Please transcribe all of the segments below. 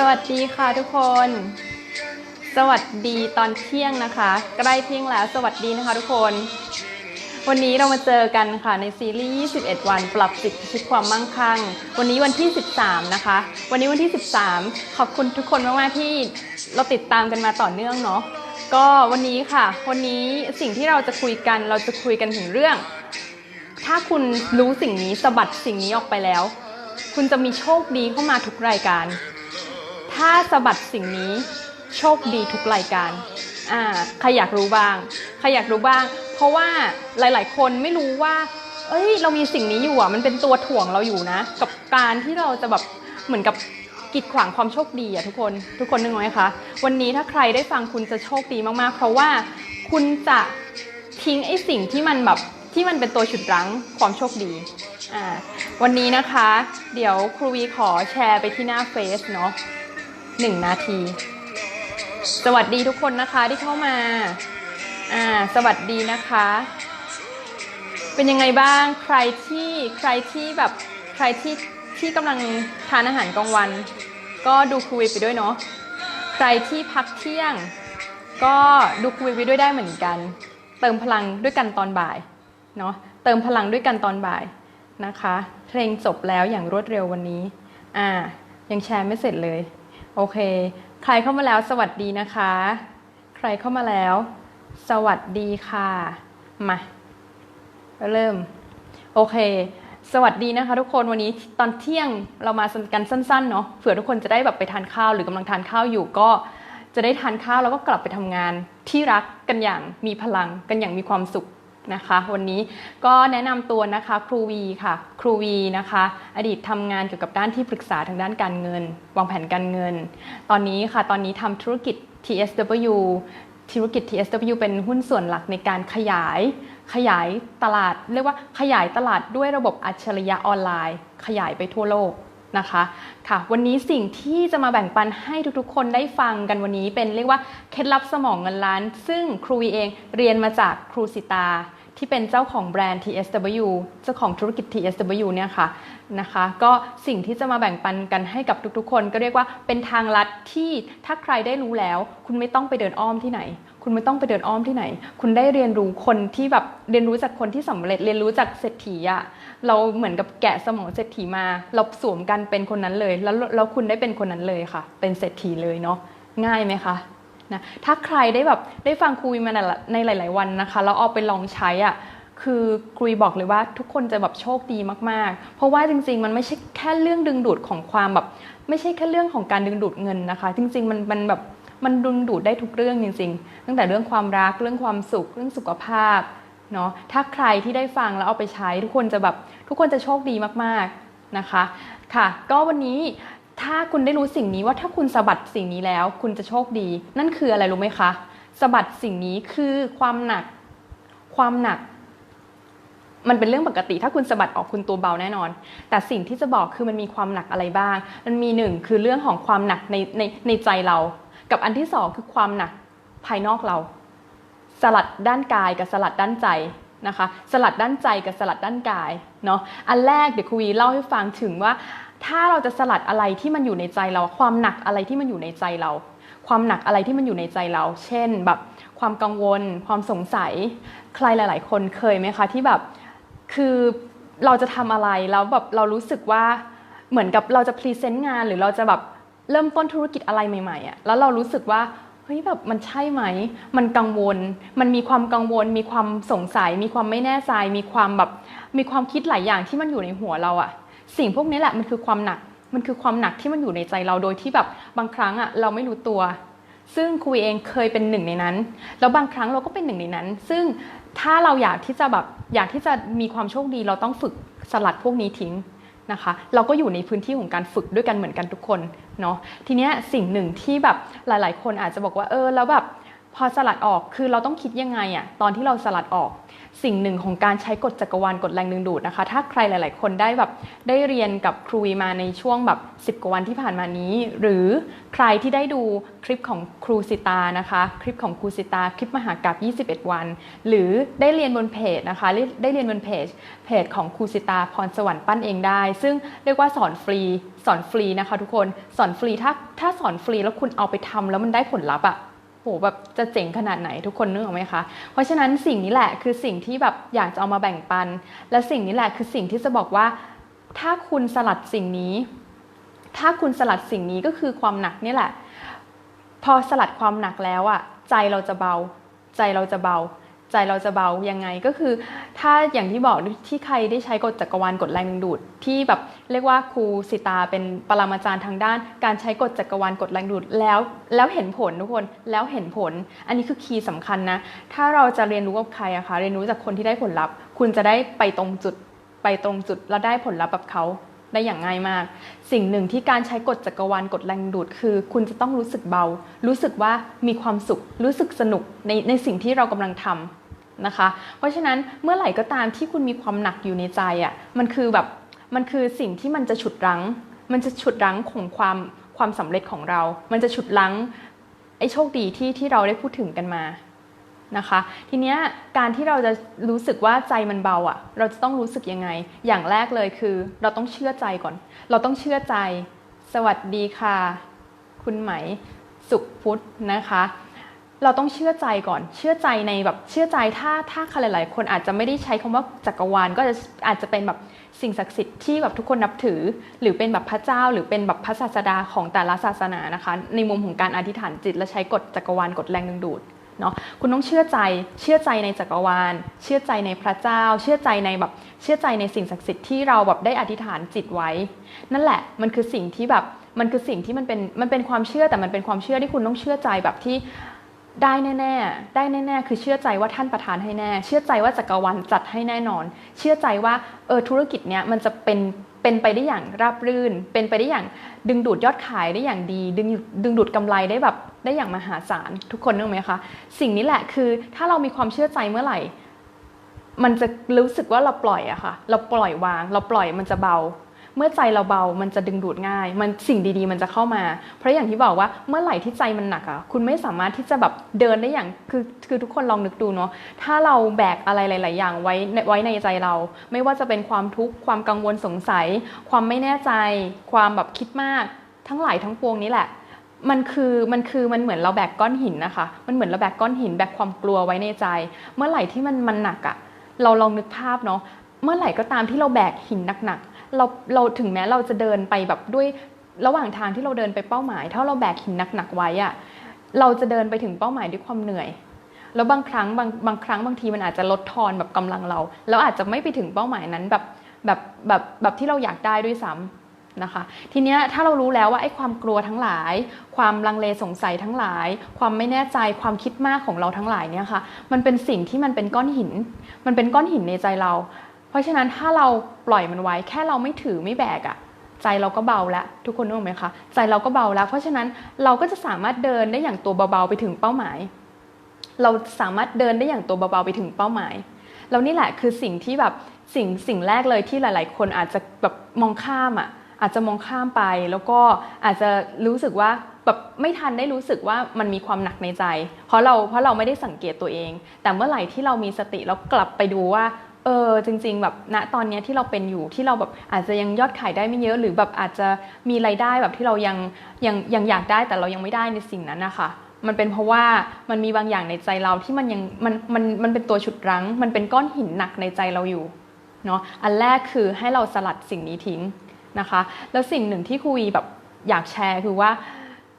สวัสดีค่ะทุกคน สวัสดีตอนเที่ยงนะคะ ใกล้เที่ยงแล้วสวัสดีนะคะทุกคน วันนี้เรามาเจอกันค่ะในซีรีส์ 21 วันปรับจิตพิชิตความมั่งคั่ง วันนี้วันที่ 13 นะคะ วันนี้วันที่ 13 ขอบคุณทุกคนมากๆที่เราติดตามกันมาต่อเนื่องเนาะก็วันนี้ค่ะ วันนี้สิ่งที่เราจะคุยกันเราจะคุยกันถึงเรื่อง ถ้าคุณรู้สิ่งนี้สะบัดสิ่งนี้ออกไปแล้ว คุณจะมีโชคดีเข้ามาทุกรายการ ถ้าสะบัดสิ่งนี้โชคดีทุกรายการอ่าใครอยากรู้บ้างใครอยากรู้บ้าง เพราะว่าหลาย ๆ คนไม่รู้ว่า เอ้ย เรามีสิ่งนี้อยู่อะ มันเป็นตัวถ่วงเราอยู่นะ กับการที่เราจะแบบเหมือนกับกีดขวางความโชคดีอะทุกคน ทุกคนนึกไหมคะ วันนี้ถ้าใครได้ฟังคุณจะโชคดีมาก ๆ เพราะว่าคุณจะทิ้งไอ้สิ่งที่มันแบบที่มันเป็นตัวฉุดรั้งความโชคดี อ่า วันนี้นะคะ เดี๋ยวครูวีขอแชร์ไปที่หน้าเฟซเนาะ หนึ่งนาที สวัสดีทุกคนนะคะที่เข้ามา อ่า สวัสดีนะคะ เป็นยังไงบ้างใครที่ใครที่แบบใครที่ที่กำลังทานอาหารกลางวัน ก็ดูครูวีไปด้วยเนาะใครที่พักเที่ยง ก็ดูครูวีไปด้วยได้เหมือนกัน เติมพลังด้วยกันตอนบ่ายเนาะเติมพลังด้วยกันตอนบ่ายนะคะ เพลงจบแล้วอย่างรวดเร็ววันนี้ อ่า ยังแชร์ไม่เสร็จเลย โอเค ใครเข้ามาแล้วสวัสดีนะคะ ใครเข้ามาแล้ว สวัสดีค่ะ มา เริ่ม โอเค สวัสดีนะคะ ทุกคนวันนี้ตอนเที่ยงเรามากันสั้นๆเนาะเผื่อทุกคนจะได้แบบไปทานข้าวหรือกำลังทานข้าวอยู่ก็จะได้ทานข้าวแล้วก็กลับไปทำงานที่รักกันอย่างมีพลังกันอย่างมีความสุข นะคะ วันนี้ก็แนะนำตัวนะคะครูวีค่ะ ครูวีนะคะ อดีตทำงานเกี่ยวกับด้านที่ปรึกษาทางด้านการเงิน วางแผนการเงิน ตอนนี้ค่ะ ตอนนี้ทำธุรกิจ TSW ธุรกิจ TSW เป็นหุ้นส่วนหลักในการขยาย ขยายตลาด เรียกว่าขยายตลาดด้วยระบบอัจฉริยะออนไลน์ ขยายไปทั่วโลกนะคะค่ะวันนี้สิ่งที่จะมาแบ่งปันให้ทุกๆ คนได้ฟังกันวันนี้เป็นเรียกว่าเคล็ดลับสมองเงินล้าน ซึ่งครูวีเองเรียนมาจากครูสิตา ที่เป็นเจ้าของแบรนด์ TSW เจ้าของธุรกิจ TSW เนี่ยค่ะนะคะ ก็สิ่งที่จะมาแบ่งปันกันให้กับทุกๆ คน ก็เรียกว่าเป็นทางลัดที่ถ้าใครได้รู้แล้ว คุณไม่ต้องไปเดินอ้อมที่ไหน คุณไม่ต้องไปเดินอ้อมที่ไหน คุณได้เรียนรู้คนที่แบบเรียนรู้จากคนที่สำเร็จเรียนรู้จากเศรษฐีอะเราเหมือนกับแกะสมองเศรษฐีมาเราสวมกันเป็นคนนั้นเลย แล้วแล้วคุณได้เป็นคนนั้นเลยค่ะ เป็นเศรษฐีเลยเนาะง่ายไหมคะ นะถ้าใครได้แบบได้ฟังคุยมาในหลาย ๆ วันนะคะแล้วเอาไปลองใช้อะคือคุยบอกเลยว่าทุกคนจะแบบโชคดีมากๆ เพราะว่าจริง ๆ มันไม่ใช่แค่เรื่องดึงดูดของความแบบ ไม่ใช่แค่เรื่องของการดึงดูดเงินนะคะ จริง ๆ มันมันแบบมันดึงดูดได้ทุกเรื่องจริง ๆ ตั้งแต่เรื่องความรักเรื่องความสุขเรื่องสุขภาพเนาะถ้าใครที่ได้ฟังแล้วเอาไปใช้ ทุกคนจะแบบทุกคนจะโชคดีมากๆนะคะ ค่ะ ก็วันนี้ ถ้าคุณได้รู้สิ่งนี้ว่าถ้าคุณสะบัดสิ่งนี้แล้ว คุณจะโชคดี นั่นคืออะไรรู้ไหมคะสะบัดสิ่งนี้คือความหนัก ความหนัก มันเป็นเรื่องปกติ ถ้าคุณสะบัดออกคุณตัวเบาแน่นอน แต่สิ่งที่จะบอกคือมันมีความหนักอะไรบ้าง มันมีหนึ่งคือเรื่องของความหนักในในในใจเรา กับอันที่สองคือความหนักภายนอกเรา สลัดด้านกายกับสลัดด้านใจนะคะ สลัดด้านใจกับสลัดด้านกายเนาะ อันแรกเดี๋ยวคุยเล่าให้ฟังถึงว่า ถ้าเราจะสลัดอะไรที่มันอยู่ในใจเรา ความหนักอะไรที่มันอยู่ในใจเรา ความหนักอะไรที่มันอยู่ในใจเรา เช่นแบบความกังวล ความสงสัย ใครหลาย ๆ คนเคยไหมคะที่แบบคือเราจะทำอะไรแล้วแบบเรารู้สึกว่าเหมือนกับเราจะพรีเซนต์งานหรือเราจะแบบเริ่มต้นธุรกิจอะไรใหม่ๆอะ่ะแล้วเรารู้สึกว่าเฮ้ยแบบมันใช่ไหม มันกังวล มันมีความกังวล มีความสงสัย มีความไม่แน่ใจ มีความแบบมีความคิดหลายอย่างที่มันอยู่ในหัวเราอะ่ะ สิ่งพวกนี้แหละมันคือความหนักมันคือความหนักที่มันอยู่ในใจเราโดยที่แบบบางครั้งอะ่ะเราไม่รู้ตัว ซึ่งคุยเองเคยเป็นหนึ่งในนั้น แล้วบางครั้งเราก็เป็นหนึ่งในนั้น ซึ่งถ้าเราอยากที่จะแบบอยากที่จะมีความโชคดี เราต้องฝึกสลัดพวกนี้ทิ้งนะคะ เราก็อยู่ในพื้นที่ของการฝึกด้วยกันเหมือนกันทุกคนเนาะทีเนี้ยสิ่งหนึ่งที่แบบหลาย ๆ คนอาจจะบอกว่าเออแล้วแบบ พอสลัดออกคือเราต้องคิดยังไงอะตอนที่เราสลัดออก สิ่งหนึ่งของการใช้กฎจักรวาลกฎแรงดึงดูดนะคะ ถ้าใครหลาย ๆ คนได้แบบได้เรียนกับครูวีมาในช่วงแบบ 10 กว่าวันที่ผ่านมานี้ หรือใครที่ได้ดูคลิปของครูสิตานะคะ คลิปของครูสิตาคลิปมหากราบ21 วัน หรือได้เรียนบนเพจนะคะ ได้เรียนบนเพจเพจของครูสิตาพรสวรรค์ปั้นเองได้ ซึ่งเรียกว่าสอนฟรีสอนฟรีนะคะ ทุกคนสอนฟรีถ้าถ้าสอนฟรีแล้วคุณเอาไปทำแล้วมันได้ผลลัพธ์อะ แบบจะเจ๋งขนาดไหนทุกคนนึกออกไหมคะ เพราะฉะนั้นสิ่งนี้แหละคือสิ่งที่แบบอยากจะเอามาแบ่งปัน และสิ่งนี้แหละคือสิ่งที่จะบอกว่า ถ้าคุณสลัดสิ่งนี้ ถ้าคุณสลัดสิ่งนี้ก็คือความหนักนี่แหละ พอสลัดความหนักแล้วอะใจเราจะเบา ใจเราจะเบา ใจเราจะเบายังไงก็คือ ถ้าอย่างที่บอกที่ใครได้ใช้กฎจักรวาลกฎแรงดึงดูด ที่แบบเรียกว่าครูสิตาเป็นปรมาจารย์ทางด้าน การใช้กฎจักรวาลกฎแรงดูดแล้วแล้วเห็นผลทุกคนแล้วเห็นผล อันนี้คือคีย์สำคัญนะถ้าเราจะเรียนรู้กับใครอะคะเรียนรู้จากคนที่ได้ผลลัพธ์ คุณจะได้ไปตรงจุดไปตรงจุดแล้วได้ผลลัพธ์แบบเขา ได้อย่างง่ายมาก สิ่งหนึ่งที่การใช้กฎจักรวาลกฎแรงดูดคือ คุณจะต้องรู้สึกเบา รู้สึกว่ามีความสุข รู้สึกสนุกในในสิ่งที่เรากำลังทำนะคะ เพราะฉะนั้นเมื่อไหร่ก็ตามที่คุณมีความหนักอยู่ในใจอะ่ะมันคือแบบมันคือสิ่งที่มันจะฉุดรั้ง มันจะฉุดรั้งของความความสำเร็จของเรา มันจะฉุดรั้งไอ้โชคดีที่ที่เราได้พูดถึงกันมา นะคะ ทีเนี้ยการที่เราจะรู้สึกว่าใจมันเบาอะ่ะ เราจะต้องรู้สึกยังไง อย่างแรกเลยคือ เราต้องเชื่อใจก่อน เราต้องเชื่อใจ สวัสดีค่ะ คุณไหม สุขพุทธนะคะเราต้องเชื่อใจก่อน เชื่อใจในแบบเชื่อใจถ้าถ้าใครหลาย ๆ คนอาจจะไม่ได้ใช้คำว่าจักรวาลก็จะอาจจะเป็นแบบสิ่งศักดิ์สิทธิ์ที่แบบทุกคนนับถือ หรือเป็นแบบพระเจ้า หรือเป็นแบบพระศาสดาของแต่ละศาสนานะคะ ในมุมของการอธิษฐานจิตและใช้กฎจักรวาลกฎแรงดึงดูด เนาะคุณต้องเชื่อใจเชื่อใจในจักรวาล เชื่อใจในพระเจ้า เชื่อใจในแบบเชื่อใจในสิ่งศักดิ์สิทธิ์ที่เราแบบได้อธิษฐานจิตไว้ นั่นแหละมันคือสิ่งที่แบบมันคือสิ่งที่มันเป็นมันเป็นความเชื่อแต่มันเป็นความเชื่อที่คุณต้องเชื่อใจแบบที่ได้แน่ๆ ได้แน่ๆ คือเชื่อใจว่าท่านประทานให้แน่ เชื่อใจว่าจักรวาลจัดให้แน่นอน เชื่อใจว่าเออธุรกิจเนี้ยมันจะเป็น เป็นไปได้อย่างราบรื่น เป็นไปได้อย่างดึงดูดยอดขายได้อย่างดี ดึงดึงดูดกำไรได้แบบได้อย่างมหาศาลทุกคนนึกไหมคะ สิ่งนี้แหละคือถ้าเรามีความเชื่อใจเมื่อไหร่ มันจะรู้สึกว่าเราปล่อยอะค่ะ เราปล่อยวาง เราปล่อยมันจะเบา เมื่อใจเราเบา มันจะดึงดูดง่าย มันสิ่งดีๆ มันจะเข้ามา เพราะอย่างที่บอกว่าเมื่อไหร่ที่ใจมันหนักอะคุณไม่สามารถที่จะแบบเดินได้อย่างคือคือทุกคนลองนึกดูเนาะถ้าเราแบกอะไรหลาย ๆ อย่างไว้ไว้ในใจเรา ไม่ว่าจะเป็นความทุกข์ความกังวลสงสัย ความไม่แน่ใจ ความแบบคิดมาก ทั้งหลายทั้งปวงนี้แหละมันคือมันคือมันเหมือนเราแบกก้อนหินนะคะ มันเหมือนเราแบกก้อนหินแบกความกลัวไว้ในใจ เมื่อไหร่ที่มันมันหนักอะเราลองนึกภาพเนาะเมื่อไหร่ก็ตามที่เราแบกหินหนักๆ เราเราถึงแม้เราจะเดินไปแบบด้วยระหว่างทางที่เราเดินไปเป้าหมาย ถ้าเราแบกหินหนักๆไว้อะเราจะเดินไปถึงเป้าหมายด้วยความเหนื่อย แล้วบางครั้งบางบางครั้งบางทีมันอาจจะลดทอนแบบกำลังเรา แล้วอาจจะไม่ไปถึงเป้าหมายนั้นแบบแบบแบบแบบที่เราอยากได้ด้วยซ้ำนะคะทีเนี้ยถ้าเรารู้แล้วว่าไอ้ความกลัวทั้งหลาย ความลังเลสงสัยทั้งหลาย ความไม่แน่ใจความคิดมากของเราทั้งหลายเนี่ยค่ะมันเป็นสิ่งที่มันเป็นก้อนหิน มันเป็นก้อนหินในใจเรา เพราะฉะนั้นถ้าเราปล่อยมันไว้แค่เราไม่ถือไม่แบกอะใจเราก็เบาแล้วทุกคนนึกออกไหมคะใจเราก็เบาแล้ว เพราะฉะนั้นเราก็จะสามารถเดินได้อย่างตัวเบาๆไปถึงเป้าหมาย เราสามารถเดินได้อย่างตัวเบาๆไปถึงเป้าหมายแล้วนี่แหละคือสิ่งที่แบบสิ่งสิ่งแรกเลยที่หลาย ๆ คนอาจจะแบบมองข้ามอะอาจจะมองข้ามไป แล้วก็อาจจะรู้สึกว่าแบบไม่ทันได้รู้สึกว่ามันมีความหนักในใจ เพราะเราเพราะเราไม่ได้สังเกตตัวเอง แต่เมื่อไหร่ที่เรามีสติแล้วกลับไปดูว่า เออจริง ๆ แบบณตอนนี้ที่เราเป็นอยู่ที่เราแบบอาจจะยังยอดขายได้ไม่เยอะ หรือแบบอาจจะมีรายได้แบบที่เรายังยังยังอยากได้แต่เรายังไม่ได้ในสิ่งนั้นนะคะมันเป็นเพราะว่ามันมีบางอย่างในใจเราที่มันยังมันมันมันเป็นตัวฉุดรั้ง มันเป็นก้อนหินหนักในใจเราอยู่เนาะอันแรกคือให้เราสลัดสิ่งนี้ทิ้งนะคะ แล้วสิ่งหนึ่งที่คุยแบบอยากแชร์คือว่า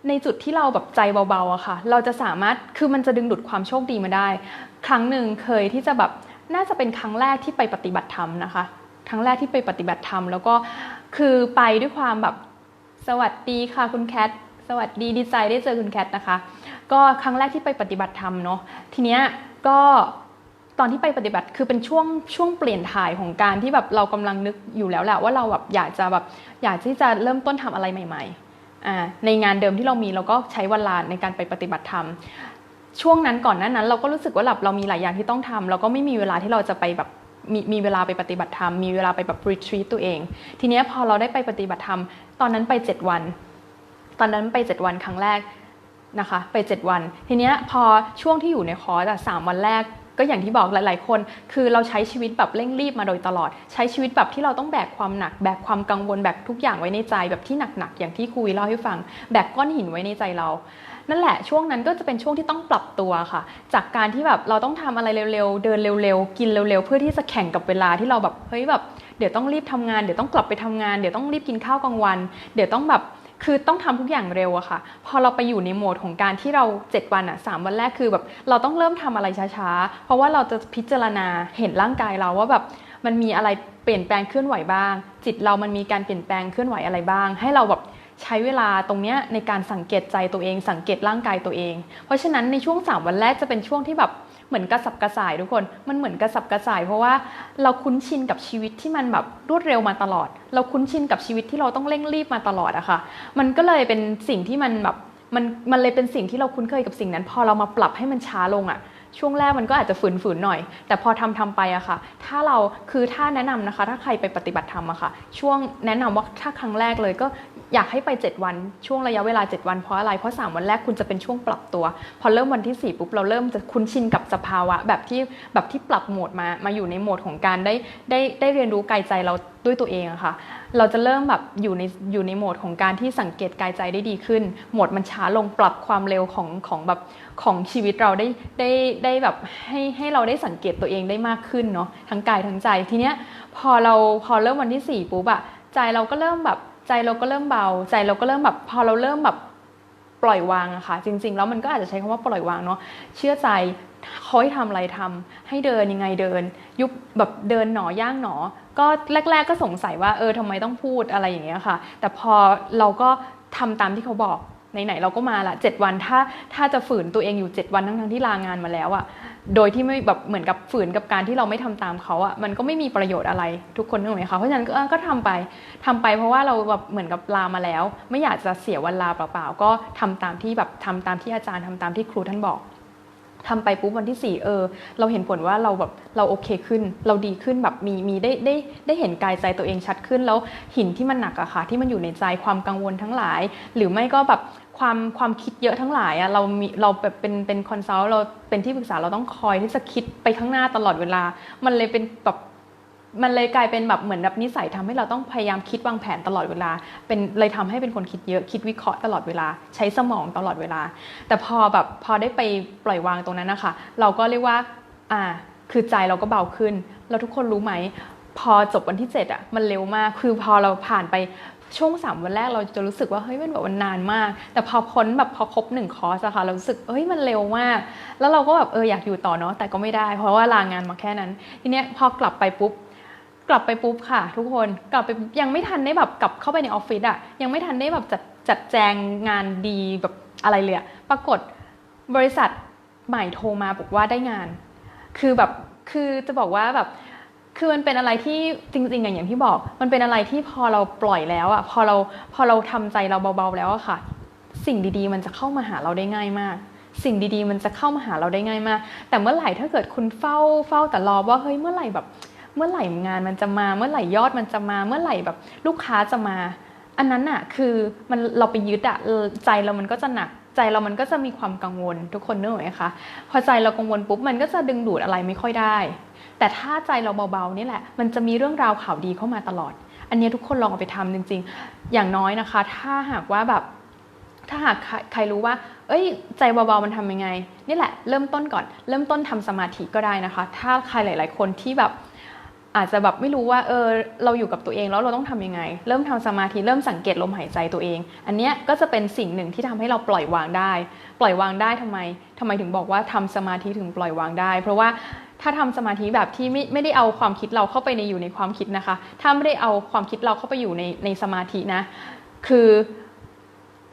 ในจุดที่เราแบบใจเบาๆอะค่ะ เราจะสามารถคือมันจะดึงดูดความโชคดีมาได้ ครั้งหนึ่งเคยที่จะแบบ น่าจะเป็นครั้งแรกที่ไปปฏิบัติธรรมนะคะ ครั้งแรกที่ไปปฏิบัติธรรม แล้วก็คือไปด้วยความแบบสวัสดีค่ะคุณแคทสวัสดีดีใจได้เจอคุณแคทนะคะ ก็ครั้งแรกที่ไปปฏิบัติธรรมเนาะทีเนี้ยก็ตอนที่ไปปฏิบัติคือเป็นช่วงช่วงเปลี่ยนถ่ายของการที่แบบเรากำลังนึกอยู่แล้วแหละว่าเราแบบอยากจะแบบอยากที่จะเริ่มต้นทำอะไรใหม่ๆอ่าในงานเดิมที่เรามีเราก็ใช้เวลาในการไปปฏิบัติธรรม ช่วงนั้นก่อนหน้านั้น เราก็รู้สึกว่าแบบเรามีหลายอย่างที่ต้องทำเราก็ไม่มีเวลาที่เราจะไปแบบมีมีเวลาไปปฏิบัติธรรม มีเวลาไปแบบรีทรีตตัวเอง ทีนี้พอเราได้ไปปฏิบัติธรรม ตอนนั้นไป 7 วัน ตอนนั้นไป 7 วันครั้งแรกนะคะ ไป 7 วัน ทีนี้พอช่วงที่อยู่ในคอร์สอะสามวันแรก ก็อย่างที่บอกหลาย ๆ คน คือเราใช้ชีวิตแบบเร่งรีบมาโดยตลอด ใช้ชีวิตแบบที่เราต้องแบกความหนัก แบกความกังวลแบกทุกอย่างไว้ในใจแบบที่หนัก ๆ อย่างที่คุยเล่าให้ฟัง แบกก้อนหินไว้ในใจเรานั่นแหละช่วงนั้นก็จะเป็นช่วงที่ต้องปรับตัวค่ะ จากการที่แบบเราต้องทำอะไรเร็วๆ เดินเร็วๆ กินเร็วๆ เพื่อที่จะแข่งกับเวลาที่เราแบบเฮ้ยแบบเดี๋ยวต้องรีบทำงานเดี๋ยวต้องกลับไปทำงานเดี๋ยวต้องรีบกินข้าวกลางวัน เดี๋ยวต้องแบบ คือต้องทำทุกอย่างเร็วอะค่ะ พอเราไปอยู่ในโหมดของการที่เรา 7 วันอะสามวันแรกคือแบบเราต้องเริ่มทำอะไรช้าๆ เพราะว่าเราจะพิจารณาเห็นร่างกายเราว่าแบบมันมีอะไรเปลี่ยนแปลงเคลื่อนไหวบ้าง จิตเรามันมีการเปลี่ยนแปลงเคลื่อนไหวอะไรบ้าง ให้เราแบบใช้เวลาตรงเนี้ยในการสังเกตใจตัวเอง สังเกตร่างกายตัวเอง เพราะฉะนั้นในช่วง 3 วันแรกจะเป็นช่วงที่แบบ เหมือนกระสับกระส่ายทุกคน มันเหมือนกระสับกระส่าย เพราะว่าเราคุ้นชินกับชีวิตที่มันแบบรวดเร็วมาตลอด เราคุ้นชินกับชีวิตที่เราต้องเร่งรีบมาตลอดอะค่ะ มันก็เลยเป็นสิ่งที่มันแบบมันมันเลยเป็นสิ่งที่เราคุ้นเคยกับสิ่งนั้น พอเรามาปรับให้มันช้าลงอะช่วงแรกมันก็อาจจะฝืนๆหน่อย แต่พอทำทำไปอะค่ะ ถ้าเราคือถ้าแนะนำนะคะ ถ้าใครไปปฏิบัติธรรมอะค่ะ ช่วงแนะนำว่าถ้าครั้งแรกเลยก็ อยากให้ไป 7 วันช่วงระยะเวลา 7 วันเพราะอะไร เพราะ 3 วันแรกคุณจะเป็นช่วงปรับตัว พอเริ่มวันที่ 4 ปุ๊บเราเริ่มจะคุ้นชินกับสภาวะ แบบที่แบบที่ปรับโหมดมามาอยู่ในโหมดของการได้ได้ได้เรียนรู้กายใจเราด้วยตัวเองอะค่ะ เราจะเริ่มแบบอยู่ในอยู่ในโหมดของการที่สังเกตกายใจได้ดีขึ้น โหมดมันช้าลงปรับความเร็วของของแบบของชีวิตเราได้ได้ได้แบบให้ให้เราได้สังเกตตัวเองได้มากขึ้นเนาะทั้งกายทั้งใจทีเนี้ยพอเราพอเริ่มวันที่ 4 ปุ๊บอะใจเราก็เริ่มแบบ ใจเราก็เริ่มเบา ใจเราก็เริ่มแบบพอเราเริ่มแบบปล่อยวางอะค่ะ จริง ๆ แล้วมันก็อาจจะใช้คำว่าปล่อยวางเนาะเชื่อใจเขาให้ทำอะไรทำให้เดินยังไงเดิน ยุบแบบเดินหนอย่างหนอ ก็แรก ๆ ก็สงสัยว่าเออทำไมต้องพูดอะไรอย่างเงี้ยค่ะ แต่พอเราก็ทำตามที่เขาบอกไหนๆเราก็มาละเจ็ดวันถ้าถ้าจะฝืนตัวเองอยู่ 7 วันทั้งๆที่ลางานมาแล้วอะ โดยที่ไม่แบบเหมือนกับฝืนกับการที่เราไม่ทำตามเขาอะมันก็ไม่มีประโยชน์อะไรทุกคนถูกไหมคะเพราะฉะนั้นก็ก็ทำไปทำไปเพราะว่าเราแบบเหมือนกับลามาแล้ว ไม่อยากจะเสียวันลาเปล่าๆก็ทำตามที่แบบทำตามที่อาจารย์ทำตามที่ครูท่านบอก ทำไปปุ๊บวันที่ 4 เออ เราเห็นผลว่าเราแบบเราโอเคขึ้น เราดีขึ้นแบบมีมีได้ได้ได้เห็นกายใจตัวเองชัดขึ้น แล้วหินที่มันหนักอะค่ะ ที่มันอยู่ในใจความกังวลทั้งหลาย หรือไม่ก็แบบความความคิดเยอะทั้งหลายอะเรามีเราแบบเป็นเป็นคอนซัลท์เราเป็นที่ปรึกษาเราต้องคอยที่จะคิดไปข้างหน้าตลอดเวลา มันเลยเป็นแบบ มันเลยกลายเป็นแบบเหมือนแบบนิสัยทำให้เราต้องพยายามคิดวางแผนตลอดเวลา เป็นเลยทำให้เป็นคนคิดเยอะคิดวิเคราะห์ตลอดเวลา ใช้สมองตลอดเวลา แต่พอแบบพอได้ไปปล่อยวางตรงนั้นนะคะเราก็เรียกว่าอ่าคือใจเราก็เบาขึ้นแล้วทุกคนรู้ไหม พอจบวันที่ 7อะมันเร็วมากคือพอเราผ่านไปช่วง 3 วันแรกเราจะรู้สึกว่าเฮ้ยมันแบบมันนานมาก แต่พอพ้นแบบพอครบหนึ่งคอร์สอะค่ะเรารู้สึกเฮ้ยมันเร็วมาก แล้วเราก็แบบเอออยากอยู่ต่อเนาะแต่ก็ไม่ได้ เพราะว่าลางานมาแค่นั้น ทีเนี้ยพอกลับไปปุ๊บ กลับไปปุ๊บค่ะ ทุกคนกลับไปยังไม่ทันได้แบบกลับเข้าไปในออฟฟิศอะยังไม่ทันได้แบบจัดจัดแจงงานดีแบบอะไรเลยอะปรากฏบริษัทใหม่โทรมาบอกว่าได้งาน คือแบบคือจะบอกว่าแบบคือมันเป็นอะไรที่จริงๆอย่างอย่างที่บอก มันเป็นอะไรที่พอเราปล่อยแล้วอะพอเราพอเราทำใจเราเบาๆแล้วอะค่ะ สิ่งดีๆ มันจะเข้ามาหาเราได้ง่ายมาก สิ่งดีๆ มันจะเข้ามาหาเราได้ง่ายมาก แต่เมื่อไหร่ถ้าเกิดคุณเฝ้าเฝ้าแต่รอว่าเฮ้ยเมื่อไหร่แบบ เมื่อไหร่งานมันจะมา เมื่อไหร่ยอดมันจะมา เมื่อไหร่แบบลูกค้าจะมา อันนั้นอะคือมันเราไปยึดอะใจเรามันก็จะหนักใจเรามันก็จะมีความกังวลทุกคนนึกออกไหมคะพอใจเรากังวลปุ๊บมันก็จะดึงดูดอะไรไม่ค่อยได้ แต่ถ้าใจเราเบาๆนี่แหละ มันจะมีเรื่องราวข่าวดีเข้ามาตลอด อันนี้ทุกคนลองเอาไปทำจริง ๆ อย่างน้อยนะคะ ถ้าหากว่าแบบถ้าหากใครรู้ว่า เอ้ย ใจเบาๆมันทำยังไง นี่แหละ เริ่มต้นก่อน เริ่มต้นทำสมาธิก็ได้นะคะ ถ้าใครหลาย ๆ คนที่แบบ อาจจะแบบไม่รู้ว่าเออเราอยู่กับตัวเองแล้วเราต้องทำยังไง เริ่มทำสมาธิเริ่มสังเกตลมหายใจตัวเอง อันเนี้ยก็จะเป็นสิ่งหนึ่งที่ทำให้เราปล่อยวางได้ ปล่อยวางได้ทำไมทำไมถึงบอกว่าทำสมาธิถึงปล่อยวางได้ เพราะว่าถ้าทำสมาธิแบบที่ไม่ไม่ได้เอาความคิดเราเข้าไปในอยู่ในความคิดนะคะ ถ้าไม่ได้เอาความคิดเราเข้าไปอยู่ในในสมาธินะ คือ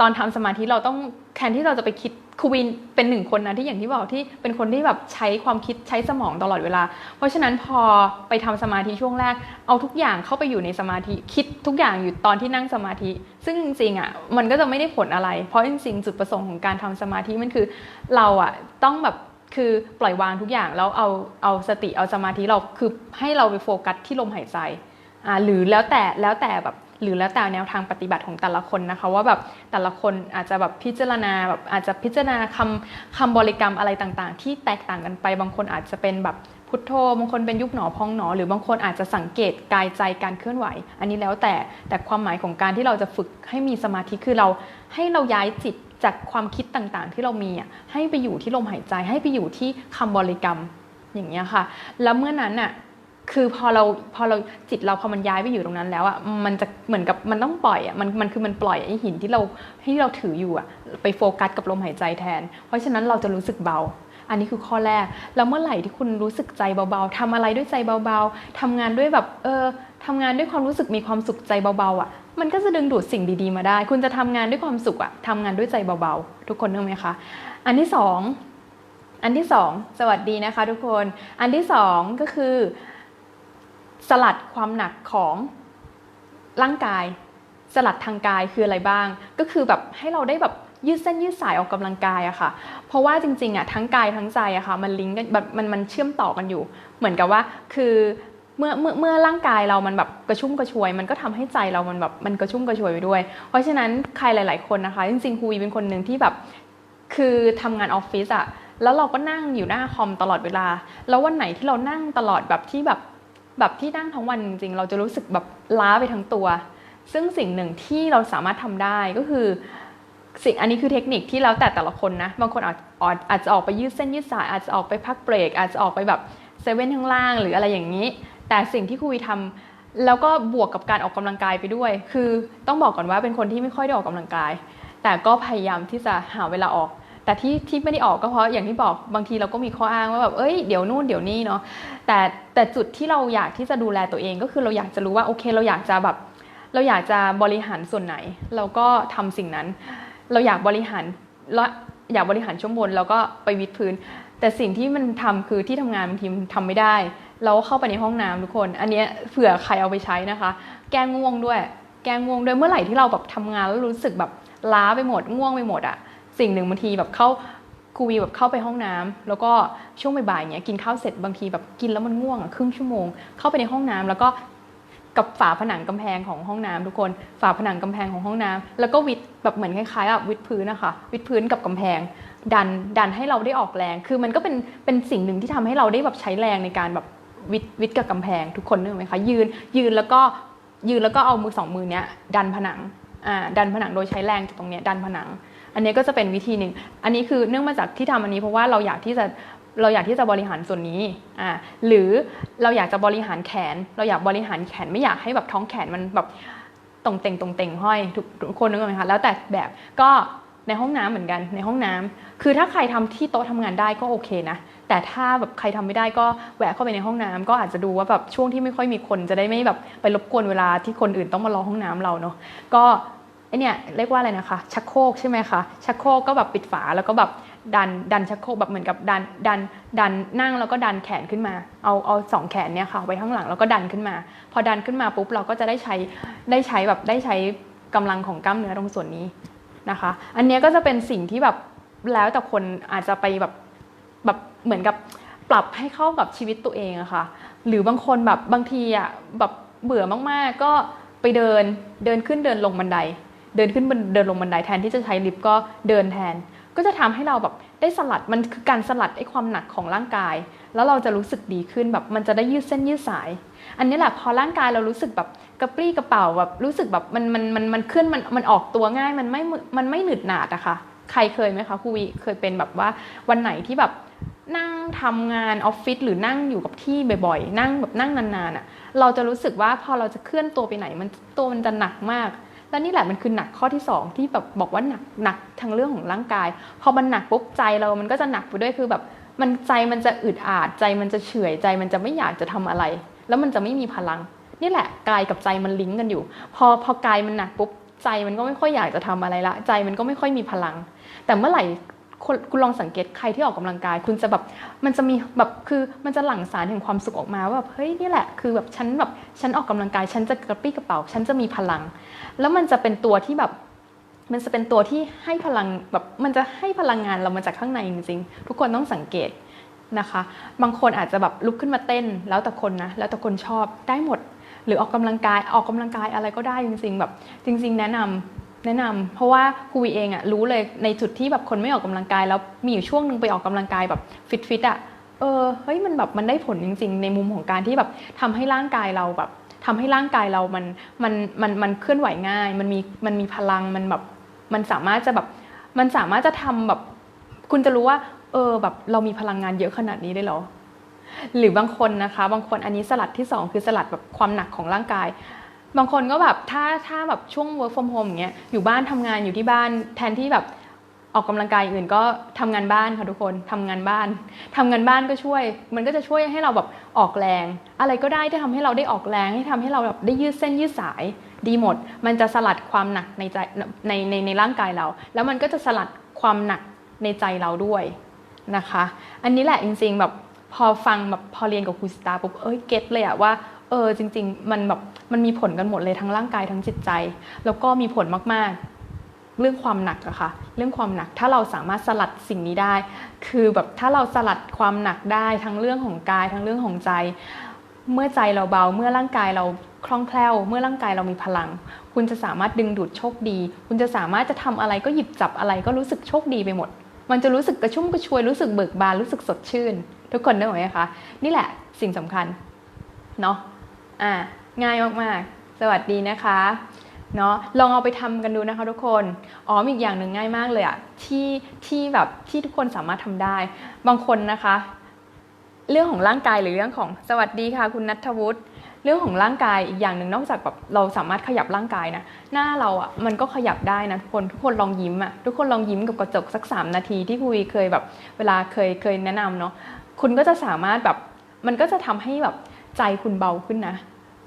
ตอนทำสมาธิเราต้องแทนที่เราจะไปคิดครูวินเป็นหนึ่งคนนะที่อย่างที่บอกที่เป็นคนที่แบบใช้ความคิดใช้สมองตลอดเวลา เพราะฉะนั้นพอไปทำสมาธิช่วงแรก เอาทุกอย่างเข้าไปอยู่ในสมาธิคิดทุกอย่างอยู่ตอนที่นั่งสมาธิ ซึ่งจริงๆอะมันก็จะไม่ได้ผลอะไร เพราะจริงๆจุดประสงค์ของการทำสมาธิมันคือเราอะต้องแบบคือปล่อยวางทุกอย่างแล้วเอาเอาสติเอาสมาธิเราคือให้เราไปโฟกัสที่ลมหายใจอ่าหรือแล้วแต่แล้วแต่แบบ หรือแล้วแต่แนวทางปฏิบัติของแต่ละคนนะคะว่าแบบแต่ละคนอาจจะแบบพิจารณาแบบอาจจะพิจารณาคำคำบริกรรมอะไรต่างๆ ที่แตกต่างกันไปบางคนอาจจะเป็นแบบพุทโธบางคนเป็นยุบหนอพองหนอ หรือบางคนอาจจะสังเกตกายใจการเคลื่อนไหว อันนี้แล้วแต่แต่ความหมายของการที่เราจะฝึกให้มีสมาธิคือเราให้เราย้ายจิตจากความคิดต่างๆ ที่เรามีอะให้ไปอยู่ที่ลมหายใจให้ไปอยู่ที่คำบริกรรมอย่างเงี้ยค่ะ แล้วเมื่อนั้นอะ คือพอเราพอเราจิตเราพอมันย้ายไปอยู่ตรงนั้นแล้วอะมันจะเหมือนกับมันต้องปล่อยอะมันมันคือมันปล่อยไอ้หินที่เราที่เราถืออยู่อะไปโฟกัสกับลมหายใจแทน เพราะฉะนั้นเราจะรู้สึกเบา อันนี้คือข้อแรก แล้วเมื่อไหร่ที่คุณรู้สึกใจเบาๆทำอะไรด้วยใจเบาๆทำงานด้วยแบบเออทำงานด้วยความรู้สึกมีความสุขใจเบาๆอะมันก็จะดึงดูดสิ่งดีๆมาได้ คุณจะทำงานด้วยความสุขอะทำงานด้วยใจเบาๆ ทุกคนนึกไหมคะ อันที่สองอันที่สองสวัสดีนะคะ ทุกคน อันที่สองก็คือ สลัดความหนักของร่างกาย สลัดทางกายคืออะไรบ้าง ก็คือแบบให้เราได้แบบยืดเส้นยืดสายออกกำลังกายอะค่ะ เพราะว่าจริงๆอะทั้งกายทั้งใจอะค่ะมันลิงก์กันมันมันเชื่อมต่อกันอยู่ เหมือนกับว่าคือเมื่อเมื่อเมื่อร่างกายเรามันแบบกระชุ่มกระชวย มันก็ทำให้ใจเรามันแบบมันกระชุ่มกระชวยไปด้วย เพราะฉะนั้นใครหลาย ๆคนนะคะ จริงๆคุยเป็นคนหนึ่งที่แบบคือทำงานออฟฟิศอะแล้วเราก็นั่งอยู่หน้าคอมตลอดเวลา แล้ววันไหนที่เรานั่งตลอดแบบที่แบบ แบบที่นั่งทั้งวันจริงๆ เราจะรู้สึกแบบล้าไปทั้งตัว ซึ่งสิ่งหนึ่งที่เราสามารถทำได้ก็คือสิ่งอันนี้คือเทคนิคที่แล้วแต่แต่ละคนนะ บางคนอาจอาจอาจจะออกไปยืดเส้นยืดสายอาจจะออกไปพักเบรก อาจจะออกไปแบบเซเว่นข้างล่าง หรืออะไรอย่างนี้ แต่สิ่งที่คุยทำแล้วก็บวกกับการออกกำลังกายไปด้วย คือต้องบอกก่อนว่าเป็นคนที่ไม่ค่อยได้ออกกำลังกาย แต่ก็พยายามที่จะหาเวลาออก แต่ที่ที่ไม่ได้ออกก็เพราะอย่างที่บอกบางทีเราก็มีข้ออ้างว่าแบบเอ้ยเดี๋ยวนู่นเดี๋ยวนี่เนาะแต่แต่จุดที่เราอยากที่จะดูแลตัวเองก็คือเราอยากจะรู้ว่าโอเค เราอยากจะแบบเราอยากจะบริหารส่วนไหน เราก็ทำสิ่งนั้น เราอยากบริหารแล้วอยากบริหารช่วงบนแล้วก็ไปวิดพื้น แต่สิ่งที่มันทำคือที่ทำงานบางทีมันทำไม่ได้ เราเข้าไปในห้องน้ำทุกคน อันนี้เผื่อใครเอาไปใช้นะคะ แก้ง่วงด้วย แก้ง่วงด้วยเมื่อไหร่ที่เราแบบทำงานแล้วรู้สึกแบบล้าไปหมดง่วงไปหมดอะ สิ่งหนึ่งบางทีแบบเข้าครูวีแบบเข้าไปห้องน้ำแล้วก็ช่วงบ่ายๆเนี้ยกินข้าวเสร็จบางทีแบบกินแล้วมันง่วงอะครึ่งชั่วโมง เข้าไปในห้องน้ำแล้วก็กับฝาผนังกำแพงของห้องน้ำทุกคนฝาผนังกำแพงของห้องน้ำแล้วก็วิดแบบเหมือนคล้ายๆอะวิดพื้นนะคะวิดพื้นกับกำแพง ดันดันให้เราได้ออกแรง คือมันก็เป็นเป็นสิ่งหนึ่งที่ทำให้เราได้แบบใช้แรงในการแบบวิดวิดกับกำแพงทุกคนนึกออกไหมคะยืนยืนแล้วก็ยืนแล้วก็เอามือสองมือเนี้ยดันผนังอ่าดันผนังโดยใช้แรงจากตรงเนี้ยดันผนัง อันนี้ก็จะเป็นวิธีหนึ่ง อันนี้คือเนื่องมาจากที่ทำอันนี้เพราะว่าเราอยากที่จะเราอยากที่จะบริหารส่วนนี้อ่าหรือเราอยากจะบริหารแขน เราอยากบริหารแขนไม่อยากให้แบบท้องแขนมันแบบตรงเต่งตรงเต่งห้อยทุกทุกคนนึกออกไหมคะแล้วแต่แบบก็ในห้องน้ำเหมือนกันในห้องน้ำคือถ้าใครทำที่โต๊ะทำงานได้ก็โอเคนะแต่ถ้าแบบใครทำไม่ได้ก็แวะเข้าไปในห้องน้ำก็อาจจะดูว่าแบบช่วงที่ไม่ค่อยมีคนจะได้ไม่แบบไปรบกวนเวลาที่คนอื่นต้องมารอห้องน้ำเราเนาะก็ ไอเนี่ยเรียกว่าอะไรนะคะ ชักโครกใช่ไหมคะ ชักโครกก็แบบปิดฝาแล้วก็แบบดันดันชักโครกแบบเหมือนกับดันดันดันนั่งแล้วก็ดันแขนขึ้นมา เอาเอาสองแขนเนี่ยค่ะไว้ข้างหลังแล้วก็ดันขึ้นมา พอดันขึ้นมาปุ๊บเราก็จะได้ใช้ได้ใช้แบบได้ใช้กำลังของกล้ามเนื้อตรงส่วนนี้นะคะ อันเนี้ยก็จะเป็นสิ่งที่แบบแล้วแต่คนอาจจะไปแบบแบบเหมือนกับปรับให้เข้ากับชีวิตตัวเองอะค่ะ หรือบางคนแบบบางทีอะแบบเบื่อมากๆ ก็ไปเดินเดินขึ้นเดินลงบันได เดินขึ้นบนเดินลงบันไดแทนที่จะใช้ลิฟต์ก็เดินแทน ก็จะทำให้เราแบบได้สลัดมันคือการสลัดไอ้ความหนักของร่างกาย แล้วเราจะรู้สึกดีขึ้นแบบมันจะได้ยืดเส้นยืดสาย อันนี้แหละพอร่างกายเรารู้สึกแบบกระปรี้กระเป๋าแบบรู้สึกแบบมันมันมันมันขึ้นมันมันออกตัวง่ายมันไม่มันไม่หนืดหนาดอะค่ะใครเคยไหมคะครูวีเคยเป็นแบบว่าวันไหนที่แบบนั่งทำงานออฟฟิศหรือนั่งอยู่กับที่บ่อยๆ นั่งแบบนั่งนานๆอะเราจะรู้สึกว่าพอเราจะเคลื่อนตัวไปไหนมันตัวมันจะหนักมาก แล้วนี่แหละมันคือหนักข้อที่ 2 ที่แบบบอกว่าหนักหนักทางเรื่องของร่างกาย พอมันหนักปุ๊บใจเรามันก็จะหนักไปด้วยคือแบบมันใจมันจะอึดอัดใจมันจะเฉื่อยใจมันจะไม่อยากจะทำอะไร แล้วมันจะไม่มีพลัง นี่แหละกายกับใจมันลิงก์กันอยู่ พอพอกายมันหนักปุ๊บใจมันก็ไม่ค่อยอยากจะทำอะไรละ ใจมันก็ไม่ค่อยมีพลัง แต่เมื่อไหร่ คนคุณลองสังเกตใครที่ออกกำลังกาย คุณจะแบบมันจะมีแบบคือมันจะหลั่งสารแห่งความสุขออกมาว่าแบบเฮ้ยนี่แหละคือแบบฉันแบบฉันออกกำลังกาย ฉันจะกระปี้กระเป๋า ฉันจะมีพลัง แล้วมันจะเป็นตัวที่แบบ มันจะเป็นตัวที่ให้พลังแบบมันจะให้พลังงานเรามาจากข้างในจริงๆทุกคนต้องสังเกตนะคะ บางคนอาจจะแบบลุกขึ้นมาเต้น แล้วแต่คนนะแล้วแต่คนชอบได้หมด หรือออกกำลังกายออกกำลังกายอะไรก็ได้จริง ๆ แบบ จริง ๆ แนะนำ แนะนำเพราะว่าครูวีเองอะรู้เลยในจุดที่แบบคนไม่ออกกำลังกาย แล้วมีอยู่ช่วงหนึ่งไปออกกำลังกายแบบฟิตฟิตอะเออเฮ้ยมันแบบมันได้ผลจริง ๆ ในมุมของการที่แบบทำให้ร่างกายเราแบบทำให้ร่างกายเรามันมันมันมันเคลื่อนไหวง่าย มันมีมันมีพลังมันแบบมันสามารถจะแบบมันสามารถจะทำแบบ คุณจะรู้ว่า เออแบบเรามีพลังงานเยอะขนาดนี้ได้หรอหรือบางคนนะคะ บางคนอันนี้สลัดที่ 2 คือสลัดแบบความหนักของร่างกาย บางคนก็แบบถ้าถ้าแบบช่วง work from home อย่างเงี้ยอยู่บ้านทำงานอยู่ที่บ้านแทนที่แบบออกกำลังกายอื่นก็ทำงานบ้านค่ะทุกคนทำงานบ้านทำงานบ้านก็ช่วย มันก็จะช่วยให้เราแบบออกแรง อะไรก็ได้ที่ทำให้เราได้ออกแรงให้ทำให้เราแบบได้ยืดเส้นยืดสายดีหมด มันจะสลัดความหนักในใจในในในร่างกายเรา แล้วมันก็จะสลัดความหนักในใจเราด้วยนะคะ อันนี้แหละจริงๆแบบพอฟังแบบพอเรียนกับครูสตาร์ปุ๊บเอ้ยเก็ตเลยอะว่า เออจริง ๆ มันแบบมันมีผลกันหมดเลยทั้งร่างกายทั้งจิตใจ แล้วก็มีผลมากๆ เรื่องความหนักอะค่ะ เรื่องความหนักถ้าเราสามารถสลัดสิ่งนี้ได้ คือแบบถ้าเราสลัดความหนักได้ทั้งเรื่องของกายทั้งเรื่องของใจ เมื่อใจเราเบาเมื่อร่างกายเราคล่องแคล่ว เมื่อร่างกายเรามีพลัง คุณจะสามารถดึงดูดโชคดี คุณจะสามารถจะทำอะไรก็หยิบจับอะไรก็รู้สึกโชคดีไปหมด มันจะรู้สึกกระชุ่มกระชวยรู้สึกเบิกบานรู้สึกสดชื่น ทุกคนได้ไหมคะนี่แหละสิ่งสำคัญเนาะ อ่าง่ายมากๆ สวัสดีนะคะเนาะลองเอาไปทำกันดูนะคะทุกคน อ๋อมีอีกอย่างหนึ่งง่ายมากเลยอะที่ที่แบบที่ทุกคนสามารถทำได้ บางคนนะคะ เรื่องของร่างกายหรือเรื่องของสวัสดีค่ะ คุณนัทวุฒิเรื่องของร่างกายอีกอย่างหนึ่งนอกจากแบบเราสามารถขยับร่างกายนะหน้าเราอะมันก็ขยับได้นะทุกคนทุกคนลองยิ้มอะทุกคนลองยิ้มกับกระจกสัก 3 นาทีที่คุยเคยแบบ เวลาเคยเคยแนะนำเนาะคุณก็จะสามารถแบบมันก็จะทำให้แบบ ใจคุณเบาขึ้นนะ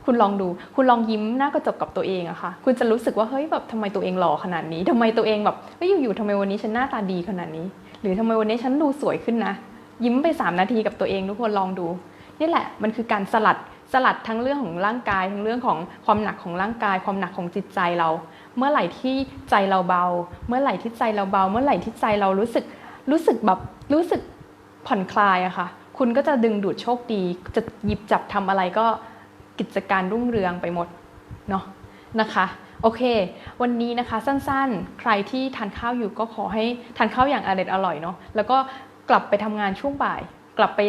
คุณลองดู คุณลองยิ้มหน้ากระจกกับตัวเองอะค่ะ คุณจะรู้สึกว่าเฮ้ยแบบทำไมตัวเองหล่อขนาดนี้ทำไมตัวเองแบบเฮ้อยู่ๆทำไมวันนี้ฉันหน้าตาดีขนาดนี้ หรือทำไมวันนี้ฉันดูสวยขึ้นนะ ยิ้มไป 3 นาทีกับตัวเองทุกคนลองดูนี่แหละมันคือการสลัดสลัดทั้งเรื่องของร่างกาย ทั้งเรื่องของความหนักของร่างกาย ความหนักของจิตใจเรา เมื่อไหร่ที่ใจเราเบา เมื่อไหร่ที่ใจเราเบา เมื่อไหร่ที่ใจเรารู้สึกรู้สึกแบบรู้สึกผ่อนคลายอะค่ะ คุณก็จะดึงดูดโชคดี จะหยิบจับทำอะไรก็กิจการรุ่งเรืองไปหมดเนาะนะคะโอเค วันนี้นะคะสั้นๆ ใครที่ทานข้าวอยู่ก็ขอให้ทานข้าวอย่างอร่อยอร่อยเนาะแล้วก็กลับไปทำงานช่วงบ่าย กลับไป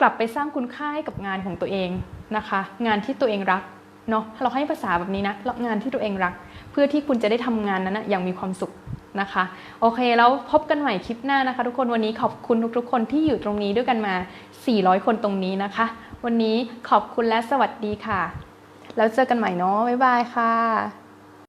กลับไปสร้างคุณค่าให้กับงานของตัวเองนะคะ งานที่ตัวเองรักเนาะเราให้ภาษาแบบนี้นะงานที่ตัวเองรัก เพื่อที่คุณจะได้ทำงานนั้นนะอย่างมีความสุขนะคะ โอเคแล้วพบกันใหม่คลิปหน้านะคะ ทุกคนวันนี้ขอบคุณทุกๆ คนที่อยู่ตรงนี้ด้วยกันมา 400 คนตรงนี้นะคะ วันนี้ขอบคุณและสวัสดีค่ะ แล้วเจอกันใหม่เนาะบ๊ายบายค่ะ